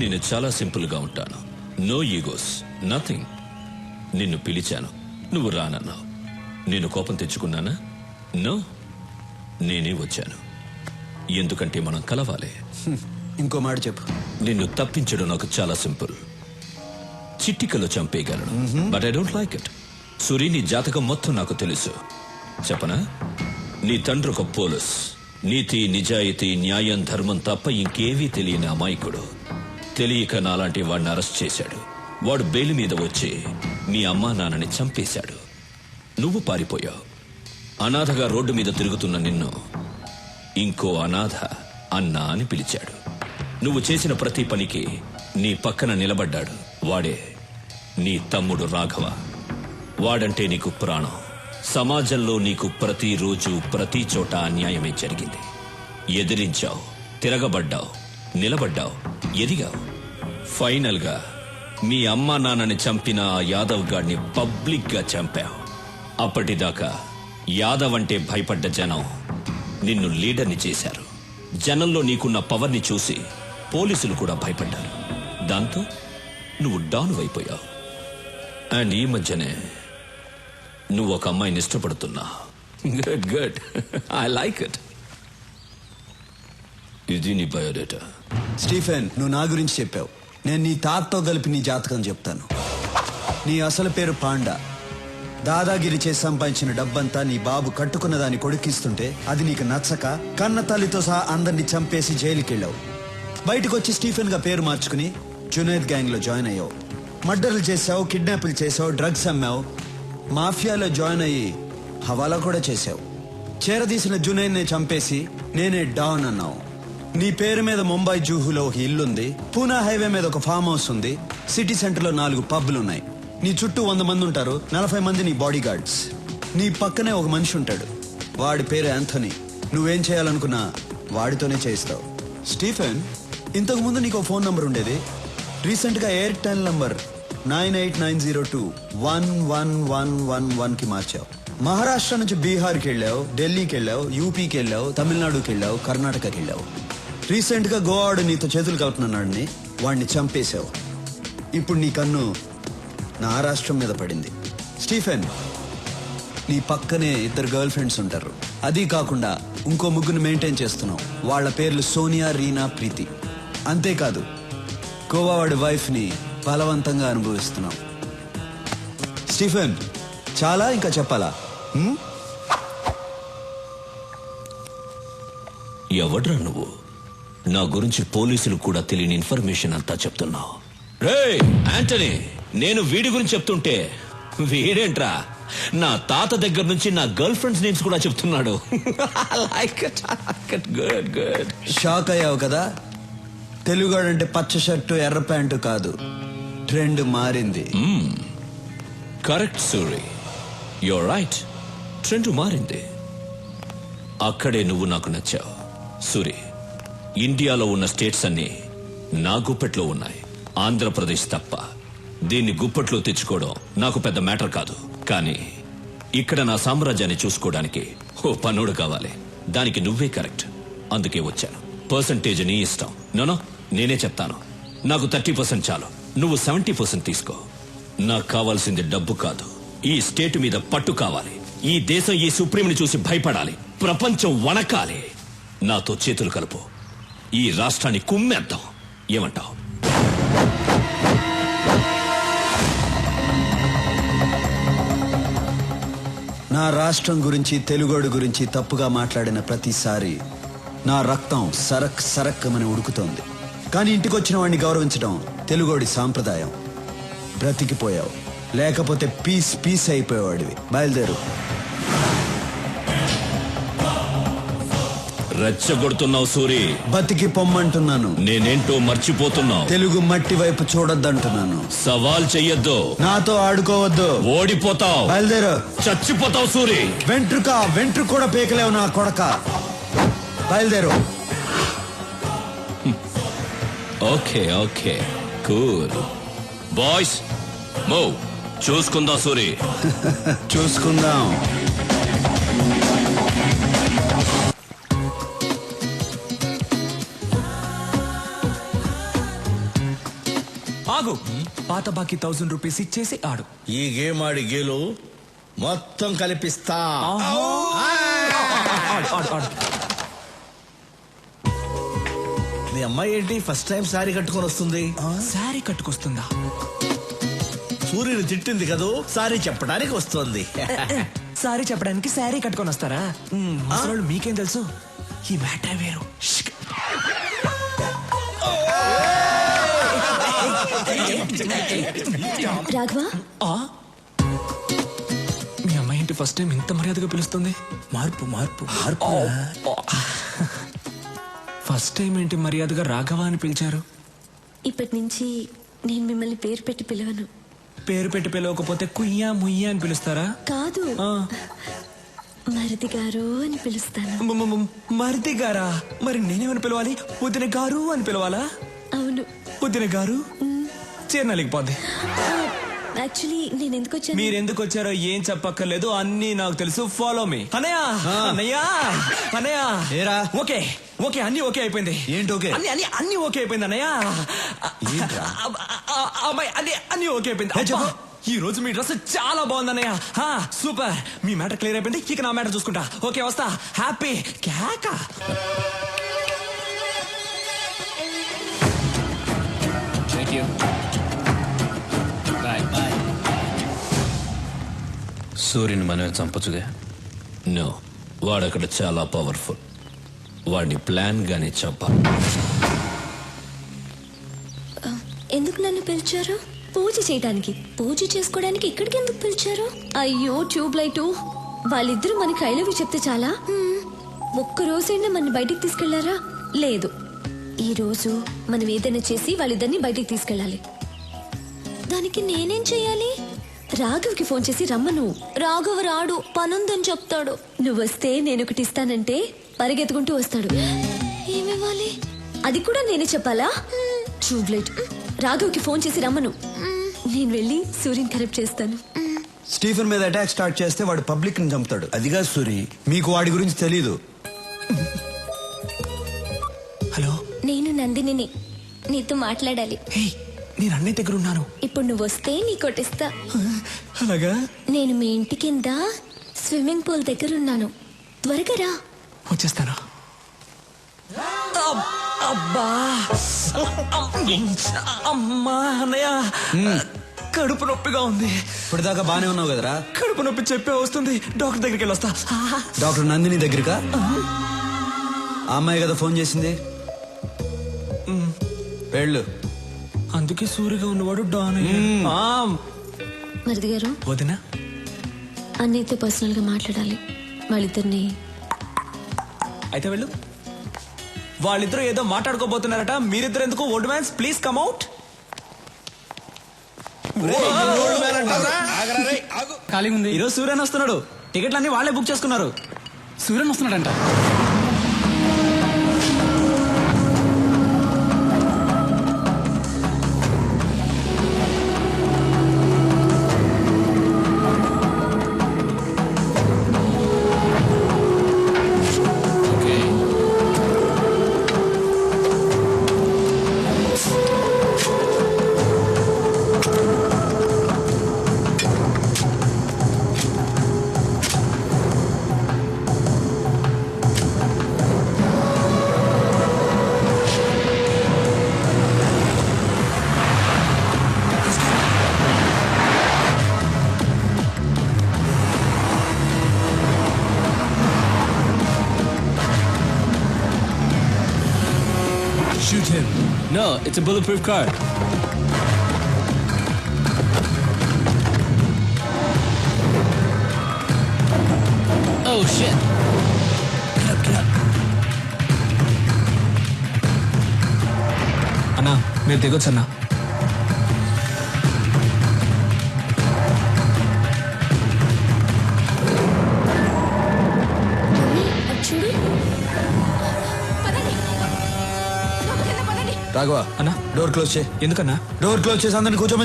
నేను చాలా సింపుల్గా ఉంటాను. నో ఈగోస్ నథింగ్ నిన్ను పిలిచాను. నువ్వు రానన్నావు. నేను కోపం తెచ్చుకున్నానా? నో నేనే వచ్చాను. ఎందుకంటే మనం కలవాలి. ఇంకో మాట చెప్పు. నిన్ను తప్పించడం నాకు చాలా సింపుల్. చిట్టికలో చంపేయగలను. But I don't like it Suri నీ జాతకం మొత్తం నాకు తెలుసు. చెప్పనా? నీ తండ్రి ఒక పోలీస్. నీతి నిజాయితీ న్యాయం ధర్మం తప్ప ఇంకేవీ తెలియని అమాయకుడు. తెలియక నాలాంటి వాడిని అరెస్ట్ చేశాడు. వాడు బెయిల్ మీద వచ్చి మీ అమ్మా నాన్నని చంపేశాడు. నువ్వు పారిపోయావు. అనాథగా రోడ్డు మీద తిరుగుతున్న నిన్ను ఇంకో అనాథ అన్నా అని పిలిచాడు. నువ్వు చేసిన ప్రతి పనికి నీ పక్కన నిలబడ్డాడు. వాడే నీ తమ్ముడు రాఘవ. వాడంటే నీకు ప్రాణం. సమాజంలో నీకు ప్రతిరోజు ప్రతి చోట అన్యాయమే జరిగింది. ఎదిరించావు తిరగబడ్డావు నిలబడ్డావు ఎదిగావు. ఫైనల్గా మీ అమ్మా నాన్నని చంపిన ఆ యాదవ్ గాడిని పబ్లిక్గా చంపావు అప్పటిదాకా యాదవ్ అంటే భయపడ్డ జనం నిన్ను లీడర్ని చేశారు. జనంలో నీకున్న పవర్ని చూసి పోలీసులు కూడా భయపడ్డారు. దాంతో నువ్వు డాను అయిపోయావు. అండ్ ఈ మధ్యనే నువ్వు ఒక అమ్మాయిని ఇష్టపడుతున్నా. Good good. I like it ఇది నీ బయోడేటా? స్టీఫెన్ నువ్వు నా గురించి చెప్పావు. నేను నీ తాతతో కలిపి నీ జాతకం చెప్తాను. నీ అసలు పేరు పాండా. దాదాగిరి చేసి సంపాదించిన డబ్బంతా నీ బాబు కట్టుకున్న దాన్ని కొడుకిస్తుంటే అది నీకు నచ్చక కన్న తల్లితో సహా అందరినీ చంపేసి జైలుకెళ్ళావు. బయటకు వచ్చి స్టీఫెన్గా పేరు మార్చుకుని జునైద్ గ్యాంగ్లో జాయిన్ అయ్యావు. మర్డర్లు చేసావు కిడ్నాపులు చేసావు డ్రగ్స్ అమ్మావు. మాఫియాలో జాయిన్ అయ్యి హవాలా కూడా చేసావు చేరదీసిన జునైద్ని చంపేసి నేనే డాన్ అన్నావు. నీ పేరు మీద ముంబై జూహులో ఒక ఇల్లుంది పూనా హైవే మీద ఒక ఫామ్ హౌస్ ఉంది సిటీ సెంటర్లో నాలుగు పబ్లు ఉన్నాయి నీ చుట్టూ వంద మంది ఉంటారు నలభై మంది నీ బాడీ గార్డ్స్ నీ పక్కనే ఒక మనిషి ఉంటాడు వాడి పేరు యాంథనీ నువ్వేం చేయాలనుకున్నా వాడితోనే చేయిస్తావు. స్టీఫెన్ ఇంతకు ముందు నీకు ఫోన్ నంబర్ ఉండేది. రీసెంట్గా Airtel number nine eight nine zero two one one one one వన్కి మార్చావు. మహారాష్ట్ర నుంచి బీహార్కి వెళ్ళావు ఢిల్లీకి వెళ్ళావు యూపీకి వెళ్ళావు తమిళనాడుకి వెళ్ళావు కర్ణాటకకి వెళ్ళావు. రీసెంట్గా గోవాడు నీతో చేతులు కలుపుతున్నాడని వాడిని చంపేశావు. ఇప్పుడు నీ కన్ను నా రాష్ట్రం మీద పడింది. స్టీఫెన్ నీ పక్కనే ఇద్దరు గర్ల్ ఫ్రెండ్స్ ఉంటారు. అది కాకుండా ఇంకో ముగ్గురు మెయింటైన్ చేస్తున్నావు. వాళ్ళ పేర్లు సోనియా రీనా ప్రీతి. అంతేకాదు గోవా వాడి వైఫ్ని బలవంతంగా అనుభవిస్తున్నావు. స్టీఫెన్ చాలా ఇంకా చెప్పాలా? ఎవడ్రా నువ్వు? నా గురించి పోలీసులు కూడా తెలియని ఇన్ఫర్మేషన్ అంతా చెప్తున్నావు. రే యాంటనీ నేను వీడి గురించి చెప్తుంటే వీడేంట్రా? నా తాత దగ్గర నుంచి నా గర్ల్ ఫ్రెండ్స్ నేమ్స్ కూడా చెప్తున్నాడు. లైక్ గుడ్ గుడ్ షాక్ అయ్యావు కదా? తెలుగాడంటే పచ్చ షర్టు ఎర్ర ప్యాంటు కాదు. ట్రెండ్ మారింది. Correct Suri your right trend మారింది. అక్కడే నువ్వు నాకు నచ్చావు. సూరి ఇండియాలో ఉన్న స్టేట్స్ అన్ని నా గుప్పెట్లో ఉన్నాయి. ఆంధ్రప్రదేశ్ తప్ప. దీన్ని గుప్పట్లో తెచ్చుకోవడం నాకు పెద్ద మ్యాటర్ కాదు. కానీ ఇక్కడ నా సామ్రాజ్యాన్ని చూసుకోవడానికి ఓ పనుడు కావాలి. దానికి నువ్వే కరెక్ట్. అందుకే వచ్చాను. పర్సంటేజ్ నీ ఇష్టం. నోనో నేనే చెప్తాను. నాకు థర్టీ పర్సెంట్ చాలు. నువ్వు సెవెంటీ పర్సెంట్ తీసుకో. నాకు కావాల్సింది డబ్బు కాదు. ఈ స్టేట్ మీద పట్టు కావాలి. ఈ దేశం ఈ సుప్రీంని చూసి భయపడాలి. ప్రపంచం వణకాలి. నాతో చేతులు కలుపు. ఈ రాష్ట్రాన్ని కుమ్మేద్దాం. ఏమంటావు? నా రాష్ట్రం గురించి తెలుగోడు గురించి తప్పుగా మాట్లాడిన ప్రతిసారి నా రక్తం సరక్ సరక్కమని ఉడుకుతోంది. కానీ ఇంటికొచ్చిన వాడిని గౌరవించడం తెలుగోడి సాంప్రదాయం. బ్రతికిపోయావు. లేకపోతే పీస్ పీస్ అయిపోయేవాడివి. బయలుదేరు. రెచ్చగొడుతున్నావు సూరి. బతికి పొమ్మంటున్నాను. నేనేంటో మర్చిపోతున్నావు. తెలుగు మట్టి వైపు చూడొద్దంటున్నాను. సవాల్ చెయ్యొద్దు. నాతో ఆడుకోవద్దు. ఓడిపోతావు. బయలుదేరు. చచ్చిపోతావు సూరి. వెంట్రుక వెంట్రుక కూడా పీకలేవు నా కొడక. బయలుదేరు. Okay okay. Cool. Boys move. చూసుకుందాం సూరి. చూసుకుందాం. ఆగు పాత బాకీ థౌసండ్ రూపీస్ ఇచ్చేసి ఆడు. ఈ గేమ్ ఆడి గేలు మొత్తం కలిపిస్తా. ఆడు ఆడు ఆడు. మీ అమ్మాయి ఏంటి? ఫస్ట్ టైం సారీ కట్టుకొని వస్తుంది. శారీ కట్టుకొస్తుందా? సూర్యుని తిట్టింది కదూ? సారీ చెప్పడానికి వస్తుంది. సారీ చెప్పడానికి శారీ కట్టుకొని వస్తారా? మ్మ్, ముసలోళ్ళు మీకేం తెలుసు? ఈ మ్యాటర్ వేరు. షిక్. రాఘవ? ఆ? మీ అమ్మాయి ఏంటి ఫస్ట్ టైం ఇంత మర్యాదగా పిలుస్తుంది? మార్పు మార్పు ఓ. ఫస్ట్ టైం ఏంటి మర్యాదగా రాఘవ అని పిలిచారు? ఇప్పటి నుంచి నేను మిమ్మల్ని పేరు పెట్టి పిలవను. పేరు పెట్టి పిలవకపోతే కుయ్యా ముయ్యా అని పిలుస్తారా? కాదు. ఆ. మరిది గారు అని పిలుస్తాను. మ- మ- మ- మరిది గారా? మరి నేనేమని పిలవాలి? వదిన గారు అని పిలవాలా? అవును. వదిన గారు? చేరనలేకపోద్ది యాక్చువల్లీ నేను ఎందుకు వచ్చాను? మీరు ఎందుకు వచ్చారో ఏం చెప్పక్కర్లేదు అన్ని నాకు తెలుసు. ఫాలో మీ ఏరా? ఓకే. ఓకే అన్ని ఓకే అయిపోయింది. ఏంటి ఓకే? అన్ని అన్ని అన్ని ఓకే అయిపోయింది అన్నయ్య ఏంట్రా? అబ్బ- ఆ- అమ్మాయి అన్ని అన్ని ఓకే అయిపోయింది. ఈ రోజు మీ డ్రెస్ చాలా బాగుంది అన్నయ్య హా, సూపర్! మీ మ్యాటర్ క్లియర్ అయిపోయింది ఇక నా మ్యాటర్ చూసుకుంటా. ఓకే వస్తా. హ్యాపీ కేకా! సూర్యుని మనమే చంపచ్చుగా? నో వాడక్కడ చాలా పవర్ఫుల్ వాడిని ప్లాన్ గానే చంపాలి. ఎందుకు నన్ను పిలిచారు? పూజ చేయడానికి. పూజ చేసుకోవడానికి ఇక్కడికి ఎందుకు పిలిచారు? అయ్యో ట్యూబ్ లైట్. వాళ్ళిద్దరూ మనకి ఐ లవ్ యూ చెప్తే చాలా. ఒక్క రోజైనా మన బయటికి తీసుకెళ్ళారా? లేదు. ఈ రోజు మనం ఏదైనా చేసి వాళ్ళిద్దరిని బయటికి తీసుకెళ్ళాలి. దానికి నేనేం చెయ్యాలి రాఘవ్కి ఫోన్ చేసి రమ్మను. రాఘవ్ రాడు పనుందని చెప్తాడు. నువ్వు వస్తే నేను ఒకటి ఇస్తానంటే పరిగెత్తుకుంటూ వస్తాడు. ఏమివ్వాలి? అది కూడా నేనే చెప్పాలా? ట్యూబ్లైట్ రాఘవ్కి ఫోన్ చేసి రమ్మను. నేను వెళ్ళి సూర్యుని కరెక్ట్ చేస్తాను. స్టీఫెన్ మీద అటాక్ స్టార్ట్ చేస్తే వాడు పబ్లిక్ని చంపుతాడు అదిగా సూరి. మీకు వాడి గురించి తెలీదు. హలో? నేను నందినిని. నీతో మాట్లాడాలి. నేను అన్నయ్య దగ్గర ఉన్నాను. ఇప్పుడు నువ్వు వస్తే నీ కొట్టిస్తా. అలాగా? నేను మీ ఇంటి కింద స్విమ్మింగ్ పూల్ దగ్గర ఉన్నాను. త్వరగా రా. వచ్చేస్తాను. అబ్- అబ్బా. అమ్మా అన్నయ్య. కడుపు నొప్పిగా ఉంది. ఇప్పటిదాకా బానే ఉన్నావు కదరా? కడుపు నొప్పి చెప్పే వస్తుంది. డాక్టర్ దగ్గరికి వెళ్ళి వస్తా డాక్టర్ నందిని దగ్గరకా? ఆ. అమ్మాయి కదా ఫోన్ చేసింది? వెళ్ళు. అందుకే సూరిగా ఉన్నవాడు డాన్ మరిది గారు వదినా. అన్నయ్యతో పర్సనల్గా మాట్లాడాలి. వాళ్ళిద్దరిని అయితే వెళ్ళు. వాళ్ళిద్దరూ ఏదో మాట్లాడుకోబోతున్నారట. మీరిద్దరు ఎందుకు old mans please come out ఖాళీగా ఉంది ఈరోజు సూర్యన్ వస్తున్నాడు. టికెట్లన్నీ వాళ్ళే బుక్ చేసుకున్నారు. Suryan వస్తున్నాడంట. Shoot him. No, it's a bulletproof car. Oh, shit. Get up, get up. Anna, mere dekho. Raghava. అన్నా? డోర్ క్లోజ్ చేయి. ఎందుకన్నా? డోర్ క్లోజ్ చేసి అందరిని కూర్చోమని